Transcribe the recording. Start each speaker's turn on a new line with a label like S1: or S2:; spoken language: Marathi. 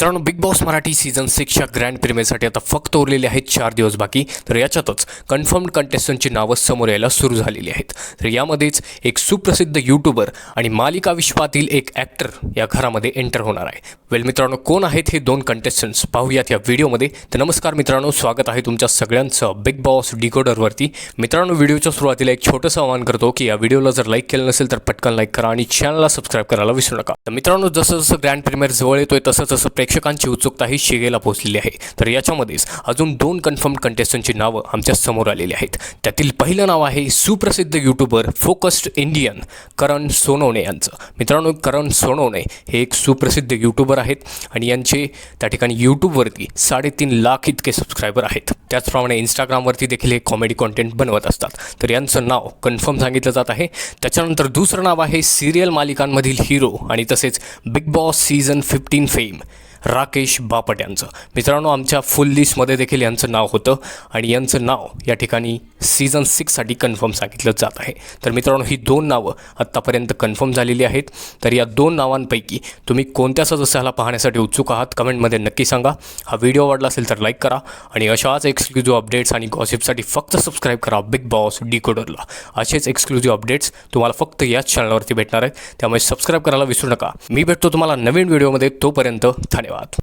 S1: मित्रांनो बिग बॉस मराठी सीझन सिक्सच्या ग्रँड प्रीमियरसाठी आता फक्त उरलेले आहेत चार दिवस बाकी. तर याच्यातच कन्फर्म्ड कंटेस्टंटची नावं समोर यायला सुरू झालेली आहेत. तर यामध्येच एक सुप्रसिद्ध यूट्यूबर आणि मालिका विश्वातील एक ॲक्टर या घरामध्ये एंटर होणार आहे. वेल मित्रांनो कोण आहेत हे दोन कंटेस्टंट्स पाहूयात या व्हिडिओमध्ये. तर नमस्कार मित्रांनो स्वागत आहे तुमच्या सगळ्यांचं बिग बॉस डिकोडरवरती. मित्रांनो व्हिडिओच्या सुरुवातीला एक छोटंसं आवाहन करतो की या व्हिडिओला जर लाईक केलं नसेल तर पटकन लाईक करा आणि चॅनलला सबस्क्राईब करायला विसरू नका. तर मित्रांनो जसं जसं ग्रँड प्रीमियर जवळ येतोय तसं तसं प्रेक्षकांची उत्सुकताही शिगेला पोहोचलेली आहे. तर याच्यामध्येच अजून दोन कन्फर्म कंटेस्टंटची नावं आमच्यासमोर आलेली आहेत. त्यातील पहिलं नाव आहे सुप्रसिद्ध YouTuber focused Indian Karan Sonawane यांचं. मित्रांनो करण सोनवणे हे एक सुप्रसिद्ध यूट्यूबर आहेत आणि यांचे त्या ठिकाणी यूट्यूबवरती साडेतीन लाख इतके सबस्क्रायबर आहेत. त्याचप्रमाणे इंस्टाग्रामवरती देखील हे कॉमेडी कॉन्टेंट बनवत असतात. तर यांचं नाव कन्फर्म सांगितलं जात आहे. त्याच्यानंतर दुसरं नाव आहे सिरियल मालिकांमधील हिरो आणि तसेच Big Boss season fifteen fame Rakesh Bapat यांचं. मित्रांनो आमच्या फुल लिस्टमध्ये देखील यांचं नाव होतं आणि यांचं नाव या ठिकाणी सीझन सिक्ससाठी कन्फर्म सांगितलं जात आहे. तर मित्रांनो ही दोन नावं आत्तापर्यंत कन्फर्म झालेली आहेत. तर या दोन नावांपैकी तुम्ही कोणत्या सदस्याला पाहण्यासाठी उत्सुक आहात कमेंटमध्ये नक्की सांगा. हा व्हिडिओ आवडला असेल तर लाईक करा आणि अशाच एक्सक्लुझिव्ह अपडेट्स आणि गॉसिपसाठी फक्त सबस्क्राईब करा बिग बॉस डिकोडरला असेच एक्सक्लुझिव्ह अपडेट्स तुम्हाला फक्त याच चॅनलवरती भेटणार आहेत. त्यामुळे सबस्क्राईब करायला विसरू नका. मी भेटतो तुम्हाला नवीन व्हिडिओमध्ये तोपर्यंत धन्यवाद.